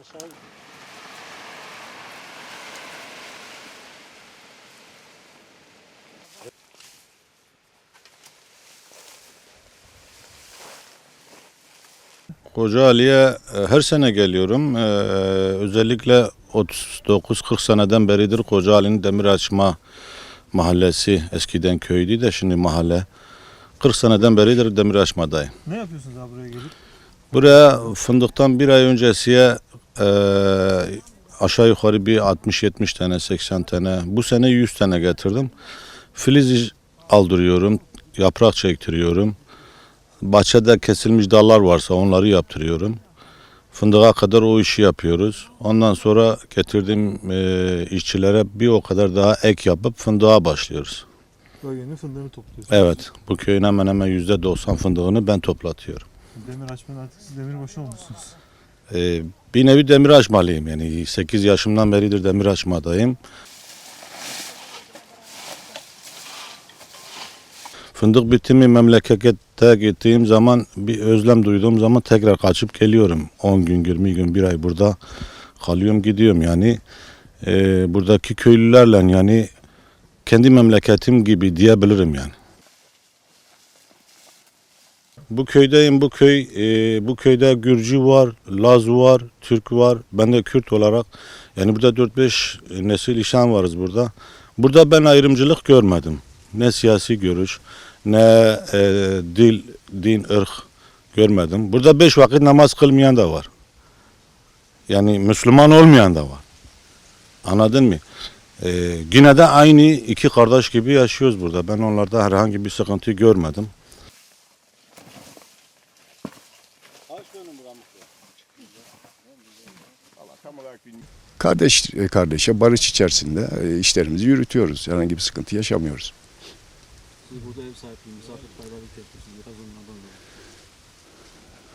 Aşağı. Koca Ali'ye e, her sene geliyorum. Ee, özellikle 39-40 seneden beridir Koca Ali'nin demir açma mahallesi eskiden köydü de şimdi mahalle. 40 seneden beridir demir açmadayım. Ne yapıyorsunuz abi buraya gelip? Buraya fındıktan bir ay öncesiye e, aşağı yukarı bir 60-70 tane 80 tane bu sene 100 tane getirdim. Filiz aldırıyorum, yaprak çektiriyorum. Bahçede kesilmiş dallar varsa onları yaptırıyorum. Fındığa kadar o işi yapıyoruz. Ondan sonra getirdiğim e, işçilere bir o kadar daha ek yapıp fındığa başlıyoruz. Bölgenin fındığını topluyorsunuz. Evet, bu köyün hemen hemen %90 fındığını ben toplatıyorum. Demir açmanın artık siz demirbaşı olmuşsunuz. Ee, bir nevi demir açmalıyım yani 8 yaşımdan beridir demir açmadayım. Fındık bitimi memlekete gittiğim zaman bir özlem duyduğum zaman tekrar kaçıp geliyorum. 10 gün 20 gün bir ay burada kalıyorum gidiyorum yani. Ee, buradaki köylülerle yani kendi memleketim gibi diyebilirim yani. Bu köydeyim. Bu köy e, bu köyde Gürcü var, Laz var, Türk var. Ben de Kürt olarak yani burada 4-5 nesil işan varız burada. Burada ben ayrımcılık görmedim. Ne siyasi görüş, ne e, dil, din, ırk görmedim. Burada beş vakit namaz kılmayan da var. Yani Müslüman olmayan da var. Anladın mı? E, yine de aynı iki kardeş gibi yaşıyoruz burada. Ben onlarda herhangi bir sıkıntı görmedim. Kardeş e, kardeşe barış içerisinde e, işlerimizi yürütüyoruz. Herhangi bir sıkıntı yaşamıyoruz. Siz burada ev sahipliği, misafirperverlik yapıyorsunuz. Biraz onlardan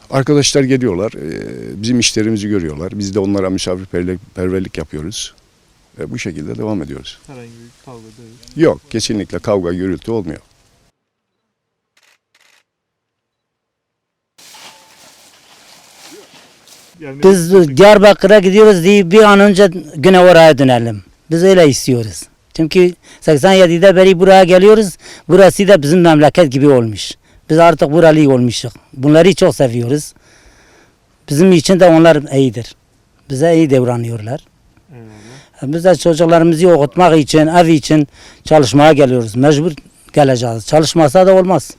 da. Arkadaşlar geliyorlar, e, bizim işlerimizi görüyorlar. Biz de onlara misafirperverlik yapıyoruz. Ve bu şekilde devam ediyoruz. Herhangi bir kavga değil. Yok, kesinlikle kavga, gürültü olmuyor. Yani Biz Diyarbakır'a gidiyoruz diye bir an önce güne oraya dönelim. Biz öyle istiyoruz. Çünkü 87'de beri buraya geliyoruz. Burası da bizim memleket gibi olmuş. Biz artık buralı olmuşuz. Bunları çok seviyoruz. Bizim için de onlar iyidir. Bize iyi davranıyorlar. Biz de çocuklarımızı okutmak için, ev için çalışmaya geliyoruz. Mecbur geleceğiz. Çalışmasa da olmaz.